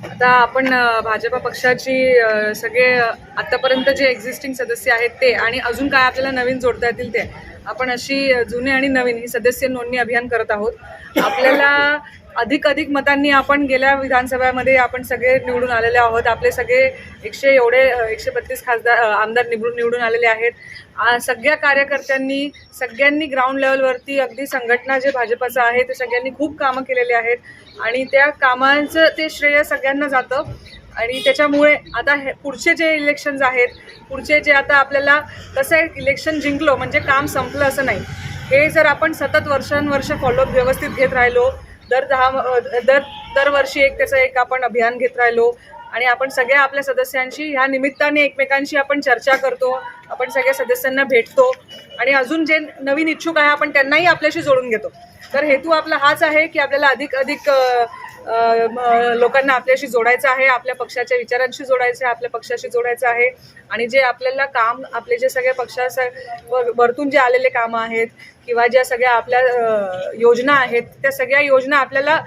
आता आपण भाजपा पक्षाची सगळे आतापर्यंत जे एक्झिस्टिंग सदस्य आहेत ते आणि अजून काय आपल्याला नवीन जोडता येतील ते आपण अशी जुने आणि नवीन ही सदस्य नोंदणी अभियान करत आहोत. आपल्याला अधिक अधिक मतांनी आपण गेल्या विधानसभेमध्ये आपण सगळे निवडून आलेले आहोत. आपले सगळे एकशे एवढे एकशे बत्तीस खासदार आमदार निवडून निवडून आलेले आहेत. सगळ्या कार्यकर्त्यांनी सगळ्यांनी ग्राउंड लेवलवरती अगदी संघटना जे भाजपाचं आहे ते सगळ्यांनी खूप कामं केलेली आहेत. आणि त्या कामांचं ते श्रेय सगळ्यांना जातं. आणि त्याच्यामुळे आता हे पुढचे जे इलेक्शन्स आहेत पुढचे जे आता आपल्याला कसं आहे इलेक्शन जिंकलो म्हणजे काम संपलं असं नाही. हे जर आपण सतत वर्षानुवर्ष फॉलोअप व्यवस्थित घेत राहिलो दर दहा दर दरवर्षी एक त्याचं एक आपण अभियान घेत राहिलो. आणि आपण सगळ्या आपल्या सदस्यांशी ह्या निमित्ताने एकमेकांशी आपण चर्चा करतो. आपण सगळ्या सदस्यांना भेटतो. आणि अजून जे नवीन इच्छुक आहे आपण त्यांनाही आपल्याशी जोडून घेतो. तर हेतू आपला हाच आहे की आपल्याला अधिक अधिक लोकांना आपल्याशी जोडायचं आहे आपल्या पक्षाच्या विचारांशी जोडायचं आहे आपल्या पक्षाशी जोडायचं आहे. आणि जे आपल्याला काम आपले जे सगळ्या पक्षा वरतून जे आलेले कामं आहेत किंवा ज्या सगळ्या आपल्या योजना आहेत त्या सगळ्या योजना आपल्याला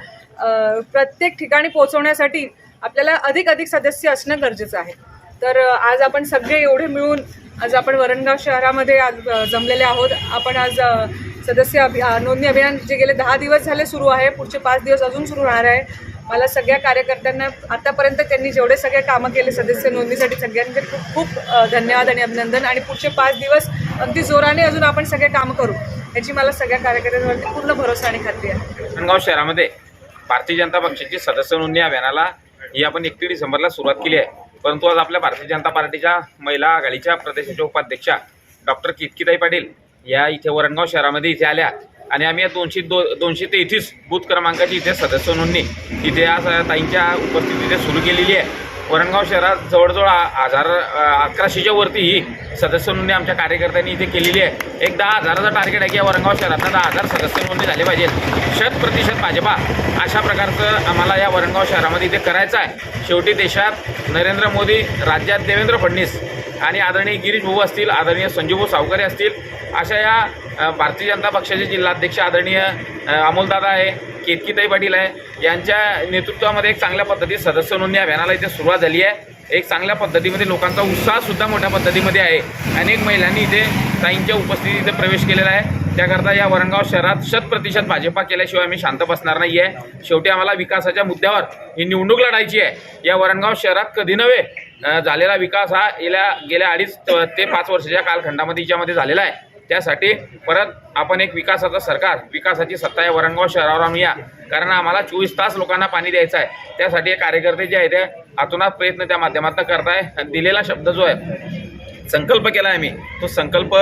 प्रत्येक ठिकाणी पोहोचवण्यासाठी आपल्याला अधिक अधिक सदस्य असणं गरजेचं आहे. तर आज आपण सगळे एवढे मिळून आज आपण वरणगाव शहरामध्ये आज जमलेले आहोत. आपण आज सदस्य अभि नोंदणी अभियान जे गेले दहा दिवस झाले सुरू आहे. पुढचे पाच दिवस अजून सुरू राहणार आहे. मला सगळ्या कार्यकर्त्यांना आतापर्यंत त्यांनी जेवढे सगळे कामं केले सदस्य नोंदणीसाठी सगळ्यांचे खूप खूप धन्यवाद आणि अभिनंदन. आणि पुढचे पाच दिवस अगदी जोराने अजून आपण सगळे कामं करू. याची मला सगळ्या कार्यकर्त्यांवरती पूर्ण भरोसा आणि खात्री आहे. धरणगाव शहरामध्ये भारतीय जनता पक्षाची सदस्य नोंदणी अभियानाला ही आपण एकतीस डिसेंबरला सुरुवात केली आहे. परंतु आज आपल्या भारतीय जनता पार्टीच्या महिला आघाडीच्या प्रदेशाच्या उपाध्यक्षा डॉक्टर कितकीताई पाटील या इथे वरणगाव शहरामध्ये इथे आल्या. आणि आम्ही या दोनशे दो दोनशे तेहतीस बूथ क्रमांकाची इथे सदस्य नोंदणी इथे आज ताईंच्या उपस्थिती इथे सुरू केलेली आहे. वरणगाव शहरात जवळजवळ हजार अकराशेच्या वरती ही सदस्य नोंदणी आमच्या कार्यकर्त्यांनी इथे केलेली आहे. एक दहा हजाराचं टार्गेट आहे की या वरणगाव शहरात दहा हजार सदस्य नोंदणी झाले पाहिजेत शत प्रतिशत भाजपा अशा प्रकारचं आम्हाला या वरणगाव शहरामध्ये इथे करायचं आहे. शेवटी देशात नरेंद्र मोदी राज्यात देवेंद्र फडणवीस आणि आदरणीय गिरीश भाऊ असतील आदरणीय संजीवभाऊ सावकारे असतील अशा या भारतीय जनता पक्षाचे जिल्हाध्यक्ष आदरणीय अमोलदादा आहे केतकीताई पाटील आहे. यांच्या नेतृत्वामध्ये एक चांगल्या पद्धतीत सदस्य नोंदणी अभियानाला इथे सुरुवात झाली आहे. एक चांगल्या पद्धतीमध्ये लोकांचा उत्साहसुद्धा मोठ्या पद्धतीमध्ये आहे. अनेक महिलांनी इथे ताईंच्या उपस्थितीत इथे प्रवेश केलेला आहे. त्याकरता या वरणगाव शहरात शत प्रतिशत भाजपा केल्याशिवाय आम्ही शांत बसणार नाही आहे. शेवटी आम्हाला विकासाच्या मुद्द्यावर ही निवडणूक लढायची आहे. या वरणगाव शहरात कधी नव्हे झालेला विकास हा गेल्या गेल्या अडीच ते पाच वर्षाच्या कालखंडामध्ये याच्यामध्ये झालेला आहे. त्यासाठी परत आपण एक विकासाचं सरकार विकासाची सत्ता आहे वरणगाव शहरावर आम्ही या कारण आम्हाला चोवीस तास लोकांना पाणी द्यायचं आहे. त्यासाठी हे कार्यकर्ते जे आहे ते आतोनात प्रयत्न त्या माध्यमातून करताय. दिलेला शब्द जो आहे संकल्प केला आहे मी. तो संकल्प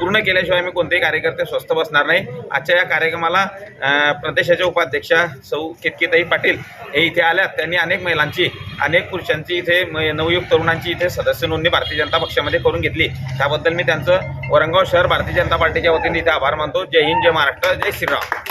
पूर्ण केल्याशिवाय मी कोणतेही कार्यकर्ते स्वस्थ बसणार नाही. आजच्या या कार्यक्रमाला प्रदेशाच्या उपाध्यक्षा सौ केतकीताई पाटील हे इथे आल्यात त्यांनी अनेक महिलांची अनेक पुरुषांची इथे म- नवयुक्त तरुणांची इथे सदस्य नोंदणी भारतीय जनता पक्षामध्ये करून घेतली. त्याबद्दल मी त्यांचं वरंगाव शहर भारतीय जनता पार्टीच्या वतीने इथे आभार मानतो. जय हिंद जय महाराष्ट्र जय श्रीराम.